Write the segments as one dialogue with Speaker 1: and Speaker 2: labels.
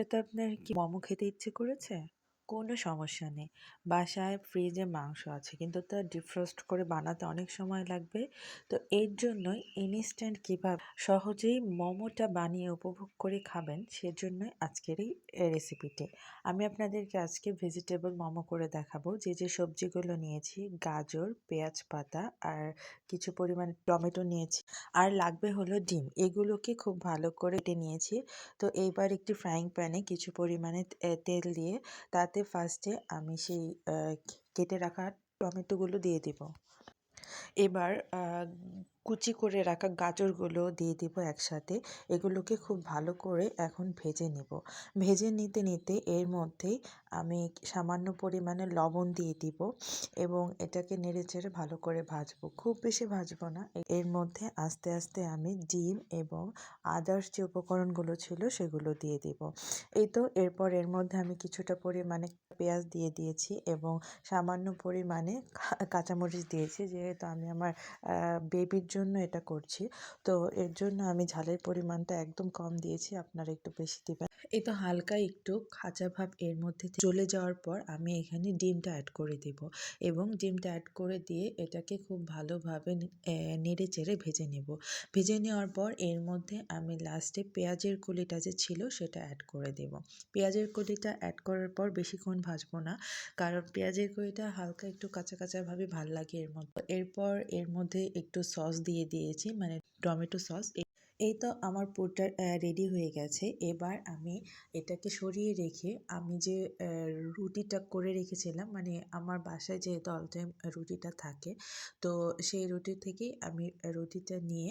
Speaker 1: হঠাৎ আপনার কি মোমো খেতে ইচ্ছে করেছে? কোনো সমস্যা নেই। বাসায় ফ্রিজে মাংস আছে কিন্তু তা ডিফ্রস্ট করে বানাতে অনেক সময় লাগবে। তো এর জন্যই ইনস্ট্যান্ট কীভাবে সহজেই মোমোটা বানিয়ে উপভোগ করে খাবেন সেজন্যই আজকের এই রেসিপিটি। আমি আপনাদেরকে আজকে ভেজিটেবল মোমো করে দেখাবো। যে, যে সবজিগুলো নিয়েছি গাজর, পেঁয়াজ পাতা আর কিছু পরিমাণ টমেটো নিয়েছি। আর লাগবে হলো ডিম। এগুলোকে খুব ভালো করে কেটে নিয়েছি। তো এইবার একটি ফ্রাইং প্যানে কিছু পরিমাণে তেল দিয়ে তাতে ফার্স্টে আমি সেই কেটে রাখা টমেটোগুলো দিয়ে দিব। এবার কুচি করে রাখা গাজরগুলো দিয়ে দিব একসাথে। এগুলোকে খুব ভালো করে এখন ভেজে নিব। ভেজে নিতে, নিতে এর মধ্যেই আমি সামান্য পরিমাণে লবণ দিয়ে দিব এবং এটাকে নেড়েচেড়ে ভালো করে ভাজবো। খুব বেশি ভাজবো না। এর মধ্যে আস্তে, আস্তে আমি ডিম এবং আদার্স যে উপকরণগুলো ছিল সেগুলো দিয়ে দিব। এই তো এরপর এর মধ্যে আমি কিছুটা পরিমাণে পেঁয়াজ দিয়ে দিয়েছি এবং সামান্য পরিমাণে কাঁচামরিচ দিয়েছি যেহেতু আমি আমার বেবির জন্য এটা করছি। তো এর জন্য আমি ঝালের পরিমাণটা একদম কম দিয়েছি। আপনারা একটু বেশি দিবেন। এই তো হালকা একটু খাঁচা ভাব এর মধ্যে চলে যাওয়ার পর আমি এখানে ডিমটা অ্যাড করে দিব এবং ডিমটা অ্যাড করে দিয়ে এটাকে খুব ভালোভাবে নেড়ে চেড়ে ভেজে নেব। ভেজে নেওয়ার পর এর মধ্যে আমি লাস্টে পেঁয়াজের কলিটা যে ছিল সেটা অ্যাড করে দেব। পেঁয়াজের কলিটা অ্যাড করার পর বেশিক্ষণ ভাজবো না। কারণ পেঁয়াজের কলিটা হালকা একটু কাঁচা, কাঁচা ভাবে ভালো লাগে এর মধ্যে। এরপর এর মধ্যে একটু সস দিয়ে দিয়েছি মানে টমেটো সস। এই তো আমার পুরটা রেডি হয়ে গেছে। এবার আমি এটাকে সরিয়ে রেখে আমি যে রুটিটা করে রেখেছিলাম মানে আমার বাসায় যেহেতু অল টাইম রুটিটা থাকে। তো সেই রুটি থেকেই আমি রুটিটা নিয়ে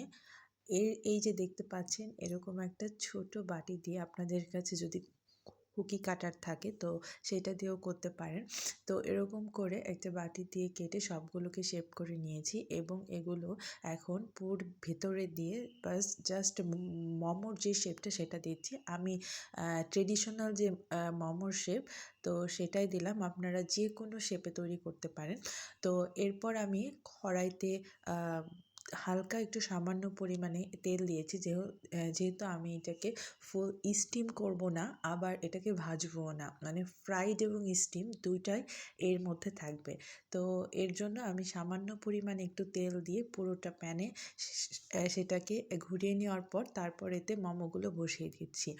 Speaker 1: এর, এই যে দেখতে পাচ্ছেন, এরকম একটা ছোট বাটি দিয়ে আপনাদের কাছে যদি কুকি কাটার থাকে, তো সেটা দিয়েও করতে পারেন। তো এরকম করে একটা বাটি দিয়ে কেটে সবগুলোকে শেপ করে নিয়েছি এবং এগুলো এখন পুর ভেতরে দিয়ে বাস জাস্ট মোমোর যে শেপটা সেটা দিচ্ছি। আমি ট্রেডিশনাল যে মোমোর শেপ, তো সেটাই দিলাম। আপনারা যে কোনো শেপে তৈরি করতে পারেন। তো এরপর আমি কড়াইতে হালকা একটু সামান্য পরিমাণে তেল দিয়েছি, যেহ যেহেতু আমি এটাকে ফুল স্টিম করব না, আবার এটাকে ভাজবও না। মানে ফ্রাইড এবং স্টিম দুইটাই এর মধ্যে থাকবে। তো এর জন্য আমি সামান্য পরিমাণে একটু তেল দিয়ে পুরোটা প্যানে সেটাকে ঘুরিয়ে নেওয়ার পর তারপর এতে মোমোগুলো বসিয়ে দিচ্ছি।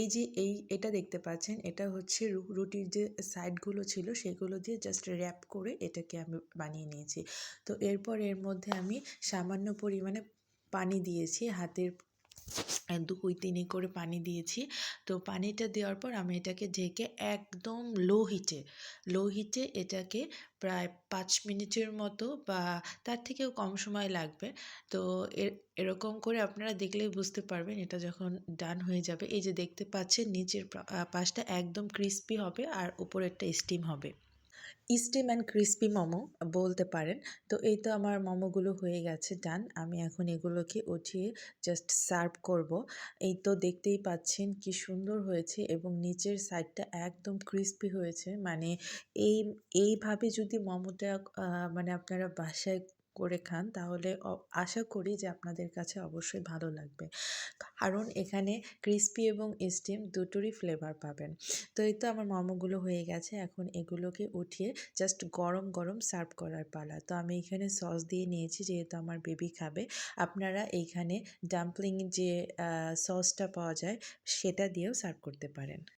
Speaker 1: এই যে, এই, এটা দেখতে পাচ্ছেন, এটা হচ্ছে রুটির যে সাইডগুলো ছিল, সেগুলো দিয়ে জাস্ট র‍্যাপ করে এটাকে আমি বানিয়ে নিয়েছি। তো এরপর এর মধ্যে আমি সামান্য পরিমাণে পানি দিয়েছি হাতের ২-৩ করে পানি দিয়েছি। তো পানিটা দেওয়ার পর আমি এটাকে ঢেকে একদম লো হিটে, লো হিটে এটাকে প্রায় পাঁচ মিনিটের মতো বা তার থেকেও কম সময় লাগবে। তো এর এরকম করে আপনারা দেখলেই বুঝতে পারবেন এটা যখন ডান হয়ে যাবে। এই যে দেখতে পাচ্ছেন নিচের পাশটা একদম ক্রিস্পি হবে আর উপরেরটা স্টিম হবে। স্টিম অ্যান্ড ক্রিস্পি মোমো বলতে পারেন। তো এই তো আমার মোমোগুলো হয়ে গেছে ডান। আমি এখন এগুলোকে উঠিয়ে জাস্ট সার্ভ করব। এই তো দেখতেই পাচ্ছেন কি সুন্দর হয়েছে এবং নিচের সাইডটা একদম ক্রিস্পি হয়েছে। মানে এই, এইভাবে যদি মোমোটা মানে আপনারা বাসায় করে খান তাহলে আশা করি যে আপনাদের কাছে অবশ্যই ভালো লাগবে। কারণ এখানে ক্রিস্পি এবং স্টিম দুটোরই ফ্লেভার পাবেন। তো এই তো আমার মোমোগুলো হয়ে গেছে। এখন এগুলোকে উঠিয়ে জাস্ট গরম, গরম সার্ভ করার পালা। তো আমি এখানে সস দিয়ে নিয়েছি যেহেতু আমার বেবি খাবে। আপনারা এইখানে ডাম্পলিং যে সসটা পাওয়া যায় সেটা দিয়েও সার্ভ করতে পারেন।